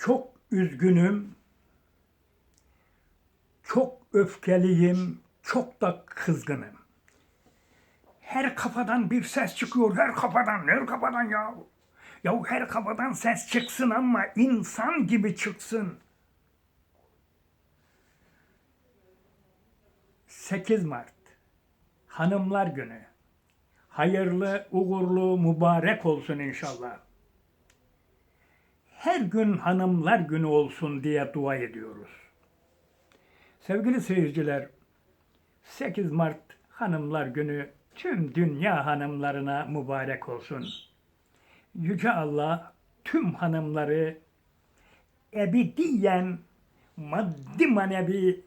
Çok üzgünüm. Çok öfkeliyim. Çok da kızgınım. Her kafadan bir ses çıkıyor. Her kafadan. Her kafadan ya. Ya her kafadan ses çıksın ama insan gibi çıksın. 8 Mart Hanımlar Günü. Hayırlı, uğurlu, mübarek olsun inşallah. Her gün Hanımlar Günü olsun diye dua ediyoruz. Sevgili seyirciler, 8 Mart Hanımlar Günü tüm dünya hanımlarına mübarek olsun. Yüce Allah tüm hanımları ebediyen maddi manevi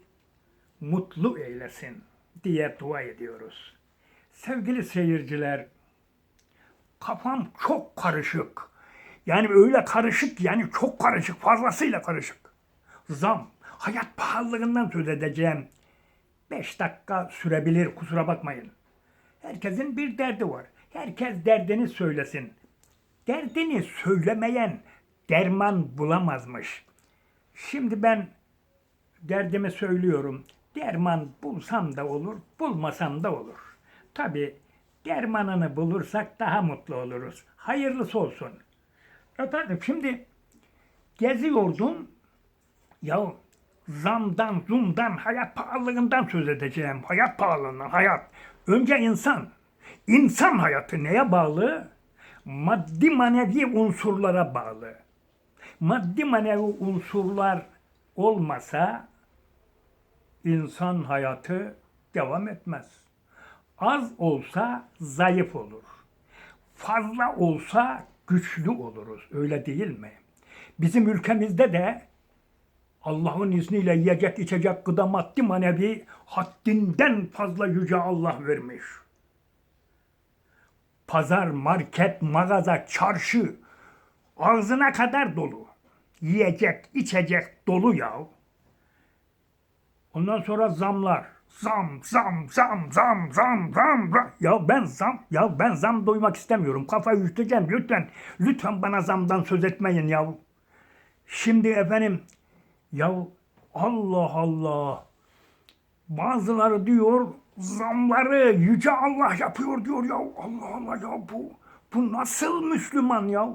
mutlu eylesin diye dua ediyoruz. Sevgili seyirciler, kafam çok karışık. Yani öyle karışık yani çok karışık, fazlasıyla karışık. Zam, hayat pahalılığından söz edeceğim. Beş dakika sürebilir kusura bakmayın. Herkesin bir derdi var. Herkes derdini söylesin. Derdini söylemeyen derman bulamazmış. Şimdi ben derdimi söylüyorum. Derman bulsam da olur, bulmasam da olur. Tabi dermanını bulursak daha mutlu oluruz. Hayırlısı olsun. Efendim şimdi geziyordum. Ya zamdan, zumdan, hayat pahalılığından söz edeceğim. Hayat pahalılığından, hayat. Önce insan. İnsan hayatı neye bağlı? Maddi manevi unsurlara bağlı. Maddi manevi unsurlar olmasa insan hayatı devam etmez. Az olsa zayıf olur. Fazla olsa güçlü oluruz. Öyle değil mi? Bizim ülkemizde de Allah'ın izniyle yiyecek içecek gıda maddi manevi haddinden fazla yüce Allah vermiş. Pazar, market, mağaza, çarşı ağzına kadar dolu. Yiyecek, içecek dolu ya. Ondan sonra zamlar. Zam, zam, zam, zam, zam, zam. Ya ben zam, ya ben zam duymak istemiyorum. Kafayı üşüteceğim lütfen. Lütfen bana zamdan söz etmeyin ya. Şimdi efendim, ya Allah Allah. Bazıları diyor zamları yüce Allah yapıyor diyor ya. Allah Allah ya bu bu nasıl Müslüman ya?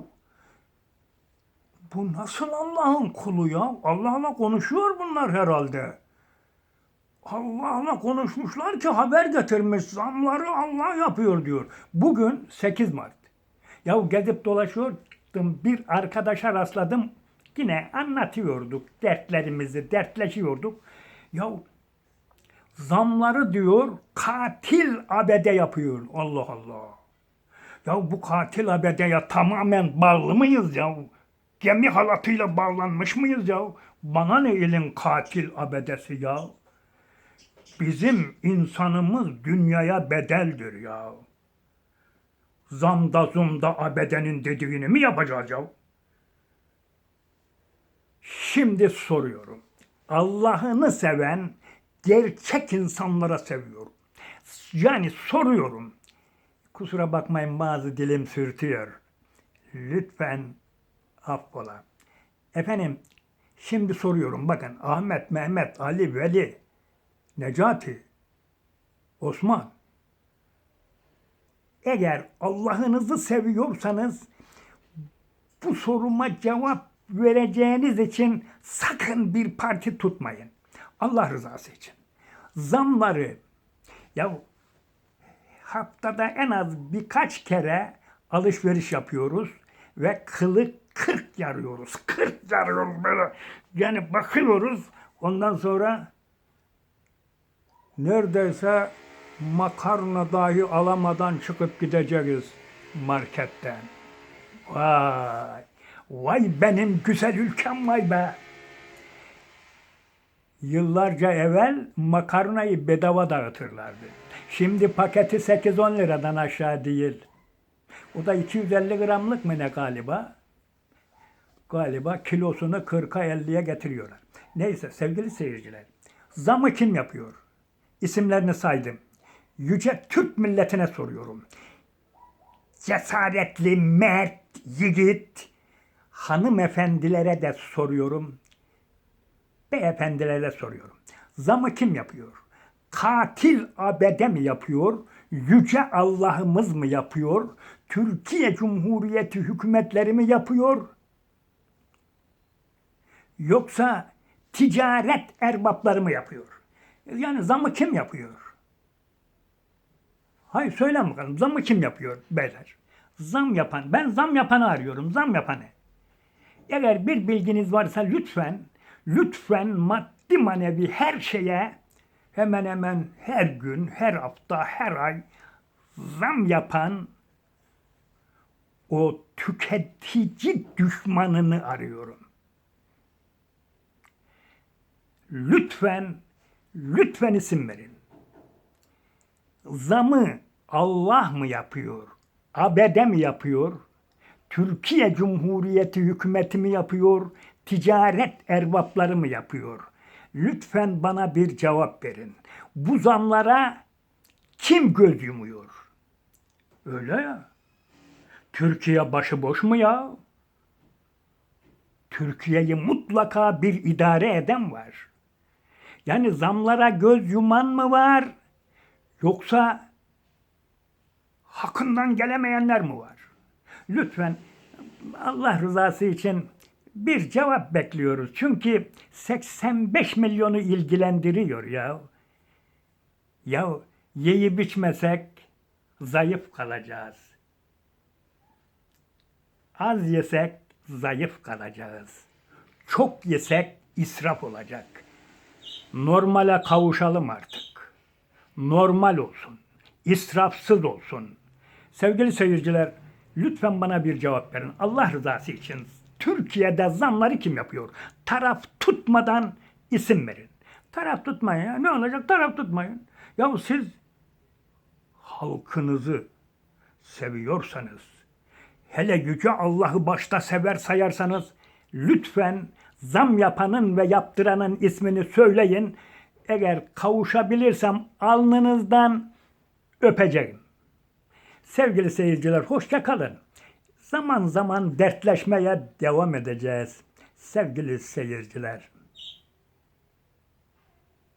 Bu nasıl Allah'ın kulu ya? Allah'la konuşuyor bunlar herhalde. Allah'la konuşmuşlar ki haber getirmiş. Zamları Allah yapıyor diyor. Bugün 8 Mart. Ya gezip dolaşıyordum. Bir arkadaşa rastladım. Yine anlatıyorduk dertlerimizi, dertleşiyorduk. Ya zamları diyor katil abede yapıyor. Allah Allah. Ya bu katil abedeye tamamen bağlı mıyız ya? Gemi halatıyla bağlanmış mıyız ya? Bana ne elin katil abedesi ya? Bizim insanımız dünyaya bedeldir ya. Zamda zumda abedenin dediğini mi yapacağız ya? Şimdi soruyorum. Allah'ını seven gerçek insanlara seviyorum. Yani soruyorum. Kusura bakmayın bazı dilim sürtüyor. Lütfen affola. Efendim şimdi soruyorum. Bakın Ahmet, Mehmet, Ali, Veli, Necati, Osman. Eğer Allah'ınızı seviyorsanız bu soruma cevap vereceğiniz için sakın bir parti tutmayın. Allah rızası için. Zamları ya haftada en az birkaç kere alışveriş yapıyoruz ve kılı 40 yarıyoruz. 40 yarıyoruz böyle. Yani bakıyoruz ondan sonra neredeyse makarna dahi alamadan çıkıp gideceğiz marketten. Vay! Vay benim güzel ülkem vay be! Yıllarca evvel makarnayı bedava dağıtırlardı. Şimdi paketi 8-10 liradan aşağı değil. O da 250 gramlık mı ne galiba? Galiba kilosunu 40'a 50'ye getiriyorlar. Neyse sevgili seyirciler. Zamı kim yapıyor? İsimlerini saydım. Yüce Türk milletine soruyorum. Cesaretli, mert, yiğit, hanımefendilere de soruyorum. Beyefendilere de soruyorum. Zamı kim yapıyor? Katil abede mi yapıyor? Yüce Allah'ımız mı yapıyor? Türkiye Cumhuriyeti hükümetleri mi yapıyor? Yoksa ticaret erbapları mı yapıyor? Yani zamı kim yapıyor? Hayır söyle bakalım zamı kim yapıyor beyler? Zam yapan, ben zam yapanı arıyorum, zam yapanı. Eğer bir bilginiz varsa lütfen, lütfen maddi manevi her şeye hemen hemen her gün, her hafta, her ay zam yapan o tüketici düşmanını arıyorum. Lütfen, lütfen isim verin. Zamı Allah mı yapıyor? ABD mi yapıyor? Türkiye Cumhuriyeti hükümeti mi yapıyor? Ticaret erbapları mı yapıyor? Lütfen bana bir cevap verin. Bu zamlara kim göz yumuyor? Öyle ya. Türkiye başıboş mu ya? Türkiye'yi mutlaka bir idare eden var. Yani zamlara göz yuman mı var? Yoksa hakkından gelemeyenler mi var? Lütfen Allah rızası için bir cevap bekliyoruz. Çünkü 85 milyonu ilgilendiriyor ya. Ya yiyip içmesek zayıf kalacağız. Az yesek zayıf kalacağız. Çok yesek israf olacak. Normale kavuşalım artık. Normal olsun. İsrafsız olsun. Sevgili seyirciler, lütfen bana bir cevap verin. Allah rızası için Türkiye'de zamları kim yapıyor? Taraf tutmadan isim verin. Taraf tutmayın ya. Ne olacak? Taraf tutmayın. Ya siz halkınızı seviyorsanız, hele yüce Allah'ı başta sever sayarsanız lütfen zam yapanın ve yaptıranın ismini söyleyin. Eğer kavuşabilirsem alnınızdan öpeceğim. Sevgili seyirciler hoşça kalın. Zaman zaman dertleşmeye devam edeceğiz. Sevgili seyirciler.